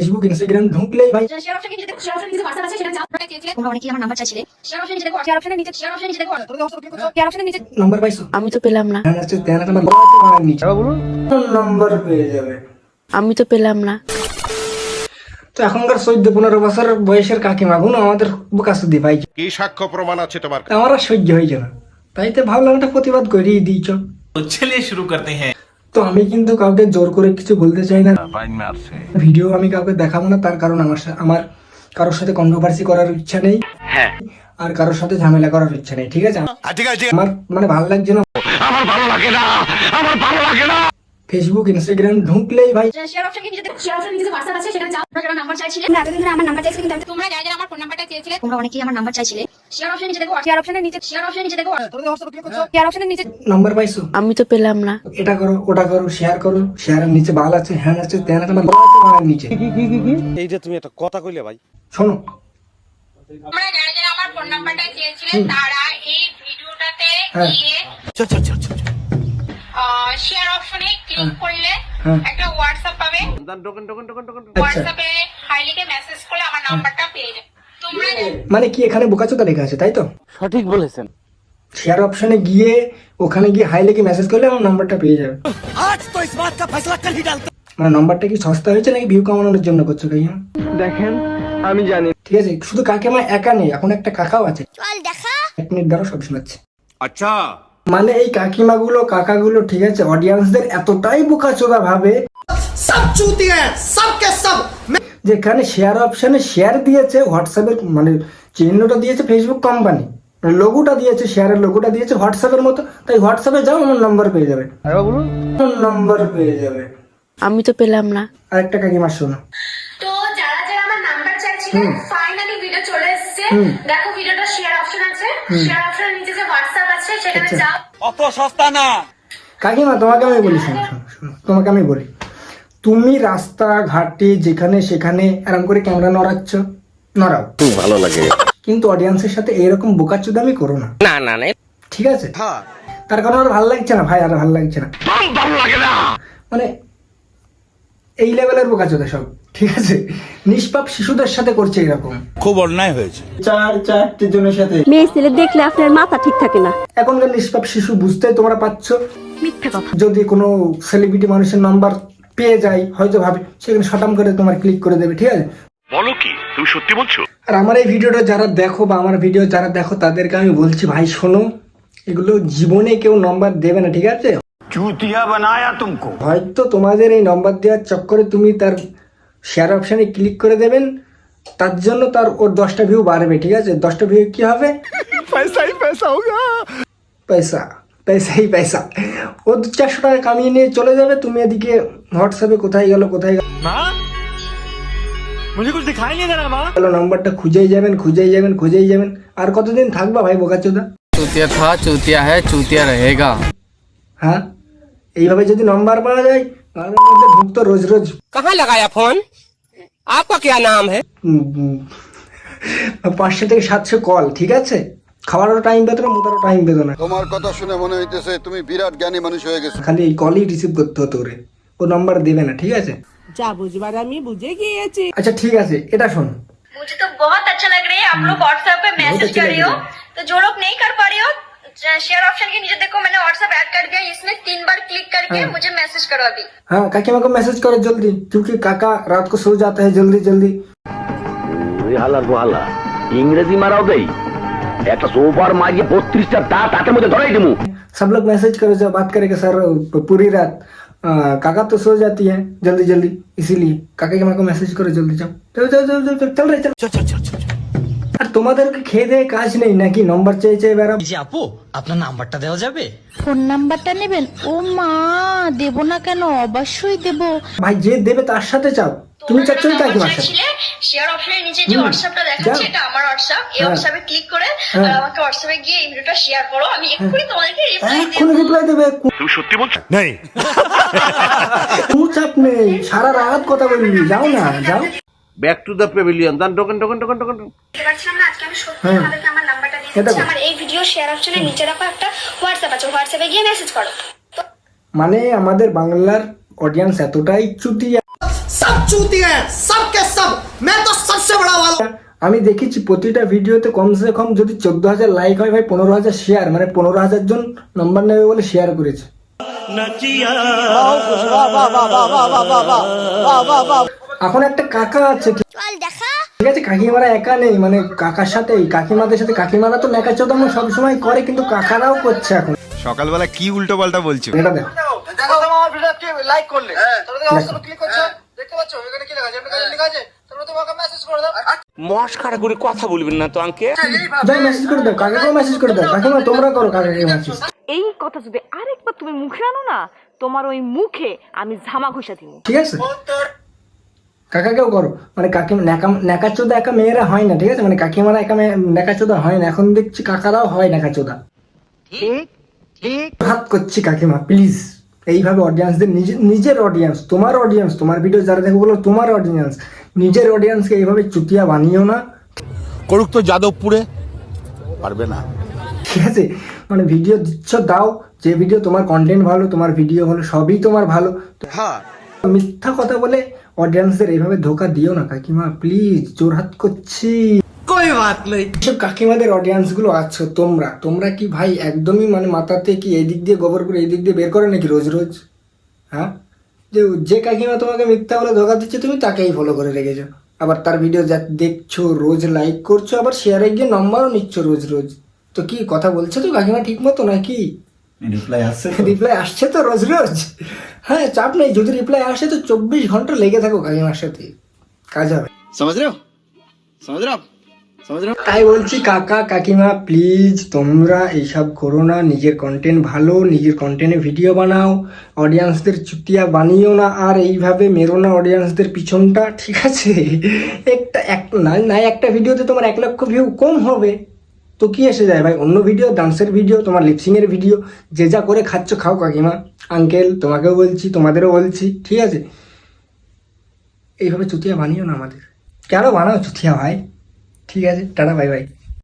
Facebook Instagram ঢুকলেই ভাই share option নিচে দেখো শেয়ার অপশন নিচে WhatsApp আছে সেটা চাও তোমরা চেয়েছিলে তোমরা অনেকেই আমার নাম্বার চাইছিলে। শেয়ার অপশন নিচে দেখো শেয়ার অপশন নিচে শেয়ার অপশন নিচে দেখো তোমরা হোয়াটসঅ্যাপ ক্লিক করো শেয়ার অপশন নিচে নাম্বার পাইছো? আমি তো পেলাম না। হ্যাঁ আচ্ছা 13 নাম্বার বলো আছে মানে নিচে। বলো নাম্বার পেয়ে যাবে? আমি তো পেলাম না। তো এখনকার চোদ্দ পনেরো বছর বয়সের কাকিমা গুণ আমাদের কাছে দি ভাই। কি সাক্ষ্য প্রমাণ আছে তোমার আমার সহ্য হয়েছে না। তাই তো ভাবলাম একটা প্রতিবাদ করিয়ে দিয়েছ চলিয়ে শুরু করতে হ্যাঁ। তো আমি কিন্তু কাউকে জোর করে কিছু বলতে চাই না। ভিডিও আমি কাউকে দেখাবো না তার কারণ আমার আমার কারোর সাথে কন্ট্রোভার্সি করার ইচ্ছা নেই। আর কারোর সাথে ঝামেলা করার ইচ্ছা নেই ঠিক আছে। আমার মানে ভালো লাগছে না। আমার ভালো লাগে না আমার ভালো লাগে না। ফেসবুক ইনস্টাগ্রাম ঢুকলেই ভাই। শেয়ার অপশনে নিচে দেখো শেয়ার অপশনে নিচে হোয়াটসঅ্যাপ আছে সেটা চাও তোমরা যারা নাম্বার চাইছিলে। তোমরা এতদিন ধরে আমার নাম্বার চাইছিলে কিন্তু আমি- তোমরা যারা যারা আমার ফোন নাম্বারটা চেয়েছিলে তোমরা অনেকেই আমার নাম্বার চাইছিলে। শেয়ার অপশনে নিচে দেখো শেয়ার অপশনে নিচে শেয়ার অপশনে নিচে দেখো শেয়ার অপশনে নিচে নাম্বার পাইছো? আমি তো পেলাম না। এটা করো ওটা করো শেয়ার করো। শেয়ারের নিচে বাল আছে হ্যান আছে তেন আছে আমার বাবা আছে নিচে। এইটা তুমি একটা কথা কইলে ভাই। শোনো। তোমরা যারা যারা আমার ফোন নাম্বারটা চেয়েছিলে তারা এই ভিডিওটাতে হ্যাঁ। গিয়ে শেয়ার অপশনে ক্লিক করলে হ্যাঁ। একটা হোয়াটসঅ্যাপ পাবে। টোকেন টোকেন টোকেন টোকেন হোয়াটসঅ্যাপে হাই লিখে মেসেজ করলে আমার নাম্বারটা পেয়ে যাবে। মানে কি এখানে বোকাচোদা লেখা আছে তাই তো? সঠিক বলেছেন। শেয়ার অপশনে গিয়ে ওখানে গিয়ে হাই লিখে মেসেজ করলে আমার নাম্বারটা পেয়ে যাবে। মানে নাম্বারটা কি সস্তা হয়েছে নাকি ভিউ কামানোর জন্য করছ কাইয়া দেখেন আমি জানি। ঠিক আছে শুধু কাকে কাকিমা একা নেই এখন একটা কাকাও আছে। চল দেখা। এক মিনিট দ্বারা সব শোনাচ্ছে। আচ্ছা। মানে এই কাকিমাগুলো কাকাগুলো ঠিক আছে অডিয়েন্সদের এতটাই বোকাচোদা ভাবে যেখানে শেয়ার অপশনে শেয়ার দিয়েছে হোয়াটসঅ্যাপের মানে চিহ্নটা দিয়েছে ফেসবুক কোম্পানি লোগোটা দিয়েছে শেয়ারের লোগোটা দিয়েছে হোয়াটসঅ্যাপের মতো তাই হোয়াটসঅ্যাপে যাও আমার নম্বর পেয়ে যাবে। নম্বর পেয়ে যাবে। আমি তো পেলাম না। আরেকটা কাকিমা শোনো। তো যারা যারা আমার নাম্বার চাইছিল দেখো ভিডিওটা শেয়ার অপশন আছে। শেয়ার অপশনের নিচে যে হোয়াটসঅ্যাপ আছে সেখানে আচ্ছা। যাও। অত সস্তা না। কাকিমা তোমাকে আমি বলি শোনো শোনো শোনো তোমাকে আমি বলি। তুমি রাস্তা ঘাটে যেখানে সেখানে এরকম করে ক্যামেরা নড়াচ্ছ নড়াও। ভালো লাগে। কিন্তু অডিয়েন্সের সাথে এরকম বোকাচুদামি করো না। না না না। ঠিক আছে? তার কারণ আর ভালো লাগছে না ভাই আর ভালো লাগছে না। মানে এই লেভেলের বোকাচোদা সব। ঠিক আছে? নিষ্পাপ শিশুদের সাথে করছে এরকম। খুব অন্যায় হয়েছে। চার চারটে জনের সাথে। মেয়ে ছেলে দেখলে আপনার মাথা ঠিক থাকে না। এখনকার নিষ্পাপ শিশু বুঝতে তোমরা পাচ্ছ মিথ্যা কথা। যদি কোনো সেলিব্রিটি মানুষের নাম্বার পেয়ে যায় হয়তো ভাবে সেখানে শটাম করে তোমার ক্লিক করে দেবে ঠিক আছে? বলো কি তুমি সত্যি বলছো? আর আমার এই ভিডিওটা যারা দেখো বা আমার ভিডিও যারা দেখো তাদেরকে আমি বলছি ভাই শোনো এগুলো জীবনে কেউ নম্বর দেবে না ঠিক আছে? চুতিয়া বানায়া তুমকো। হয়তো তোমাদের এই নম্বর দেওয়ার চক্করে তুমি তার শেয়ার অপশানে ক্লিক করে দেবেন তার জন্য তার ওর দশটা ভিউ বাড়বে ঠিক আছে? দশটা ভিউ কী হবে? পয়সাই পয়সা পয়সা পয়সাই পয়সা ও দু চারশো টাকা কামিয়ে নিয়ে চলে যাবে তুমি এদিকে হোয়াটসঅ্যাপে কোথায় গেল কোথায় গেল। নম্বরটা খুঁজেই যাবেন খুঁজেই যাবেন খুঁজেই যাবেন। আর কতদিন ভাই বোকাচোদা থা হ্যাঁ হ্যাঁ? এইভাবে যদি নম্বর পাওয়া যায় তাহলে মধ্যে ঢুকতো রোজ রোজ कहाँ लगाया फोन आपका क्या नाम है উম, উম, পাঁচশো থেকে সাতশো কল ঠিক আছে খাওয়ারও টাইম পেতো না মোটারও টাইম পেতো না তোমার কথা শুনে মনে হইতেছে তুমি বিরাট জ্ঞানী মানুষ হয়ে গেছো খালি এই কলই রিসিভ করতে হতো ওরে ও নাম্বার দেবে না ঠিক আছে যা বুঝবার আমি বুঝে গিয়েছি আচ্ছা ঠিক আছে এটা শোন मुझे तो बहुत अच्छा लग रहा है आप लोग व्हाट्सएप पे मैसेज अच्छा कर लग रहे हो रहा तो जो लोग नहीं कर पा रहे हो शेयर ऑप्शन के नीचे देखो मैंने व्हाट्सएप क्लिक करके मुझे मैसेज करो अभी हाँ काकीमा को मैसेज करो जल्दी क्योंकि काका रात को सो जाता है जल्दी जल्दी হালার হালা ইংরেজি মারাও দেই একটা সোফার মাঝে বত্রিশটা দাঁত হাতের মধ্যে ধরাই দেবো सब लोग मैसेज करो जब बात करेंगे सर पूरी रात आ, काका तो सो जाती है जल्दी जल्दी इसीलिए काका की माँ को मैसेज करो जल्दी जाओ चल चल चल चल चल चल रहे चल चल चल चल আর তোমাদেরকে খেয়ে দেয়ে কাজ নেই নাকি? নম্বর চেয়ে চেয়ে বেড়াও আপু আপনার নাম্বারটা দেওয়া যাবে? ফোন নাম্বারটা নেবেন? ও মা দেব না কেন? অবশ্যই দেব। ভাই যে দেবে তার সাথে চাও তুমি চাচ্ছ না কাকিমার সাথে। শেয়ার অপশনের নিচে যে হোয়াটসঅ্যাপটা দেখাচ্ছে এটা আমার হোয়াটসঅ্যাপ এই হ্যাঁ। হোয়াটসঅ্যাপে ক্লিক করে হ্যাঁ। আমাকে হোয়াটসঅ্যাপে গিয়ে এই ভিডিওটা শেয়ার করো। আমি এক্ষুনি তোমাদেরকে রিপ্লাই দেব। এক্ষুনি রিপ্লাই দেবে। তুমি সত্যি বলছো? নেই। কোনো চাপ নেই। সারা রাত কথা বলবি। যাও না যাও। ব্যাক টু দ্য পেভিলিয়ন দান টোকেন টোকেন টোকেন টোকেন বুঝতে আজকে আমি সত্যি হ্যাঁ। আমার নাম্বারটা দিয়ে দিচ্ছি আমার এই ভিডিও শেয়ার অপশনের নিচে দেখো একটা হোয়াটসঅ্যাপ আছে হোয়াটসঅ্যাপে গিয়ে মেসেজ করো মানে আমাদের বাংলার অডিয়েন্স এতটাই চুতিয়া আমি দেখেছি প্রতিটা ভিডিওতে কমসে কম যদি চোদ্দ হাজার লাইক হয় ভাই পনেরো হাজার শেয়ার মানে পনেরো হাজার জন নম্বর নেবে বলে শেয়ার করেছে এখন একটা কাকা আছে ঠিক ঠিক আছে কাকিমারা একা নেই মানে কাকার সাথেই। কাকিমাদের সাথে কাকিমারা তো নেকা চোদামো সবসময় করে কিন্তু কাকারাও করছে এখন। সকালবেলা কি উল্টো পাল্টা বলছো? এটা দেখ। মস্কারা করে কথা বলবেন না তো আঙ্কে। যাই মেসেজ করে দাও কাকাকেও মেসেজ করে দাও। কাকিমা তোমরা করো কাকাকে মেসেজ এই কথা যদি আরেকবার তুমি মুখে আনো না তোমার ওই মুখে আমি ঝামা ঘষা দিব ঠিক আছে? কাকাকেও করো। মানে কাকিমা ন্যাকা ন্যাকাচোদা একা মেয়েরা হয় না ঠিক আছে? মানে কাকিমারা একা ন্যাকাচোদা হয় না। এখন দেখছি কাকারাও হয় ন্যাকাচোদা। হাত করছি কাকিমা প্লিজ। এইভাবে অডিয়েন্সদের নিজে নিজের অডিয়েন্স তোমার অডিয়েন্স তোমার ভিডিও যারা দেখো বলো তোমার অডিয়েন্স নিজের অডিয়েন্সকে এইভাবে চুতিয়া বানিও না। করুক তো যাদবপুরে। পারবে না। ঠিক আছে? মানে ভিডিও দিচ্ছ দাও। যে ভিডিও তোমার কন্টেন্ট ভালো তোমার ভিডিও ভালো সবই তোমার ভালো। মিথ্যা কথা বলে অডিয়েন্সদের এইভাবে ধোকা দিও না কাকিমা। প্লিজ জোরহাত করছি। কাকিমাদের অডিয়েন্সগুলো আছো তোমরা। তোমরা কি ভাই একদমই মানে মাথাতে কি এদিক দিয়ে গোবর করে এদিক দিয়ে বের করে নাকি রোজ রোজ? হ্যাঁ? যে যে কাকিমা তোমাকে মিথ্যা বলে ধোকা দিচ্ছে তুমি তাকেই ফলো করে রেখেছো। আবার তার ভিডিও যা দেখছ রোজ লাইক করছ আবার শেয়ারে গিয়ে নম্বরও নিচ্ছ রোজ রোজ। তো কি কথা বলছো তো কাকিমা ঠিক মতো নাকি? রিপ্লাই আসছে রিপ্লাই আসছে তো রোজ রোজ। হ্যাঁ চাপ নেই যদি রিপ্লাই আসে তো চব্বিশ ঘণ্টা লেগে থাকো কাকিমার সাথে। কাজ হবে। সমাজ রেও তাই বলছি কাকা কাকিমা প্লিজ তোমরা এইসব করো না। নিজের কন্টেন্ট ভালো নিজের কন্টেন্টে ভিডিও বানাও। অডিয়েন্সদের চুতিয়া বানিও না আর এইভাবে মেরো না অডিয়েন্সদের পিছনটা ঠিক আছে? একটা এক না একটা ভিডিওতে তোমার এক লক্ষ ভিউ কম হবে। তো কি এসে যায় ভাই? অন্য ভিডিও ডান্সের ভিডিও তোমার লিপসিংয়ের ভিডিও যে যা করে খাচ্ছ খাও কাকিমা। আঙ্কেল তোমাকেও বলছি, তোমাদেরও বলছি, ঠিক আছে? এইভাবে চুতিয়া বানিও না আমাদের। কেন বানাও চুতিয়া ভাই? ঠিক আছে, টাটা বাই বাই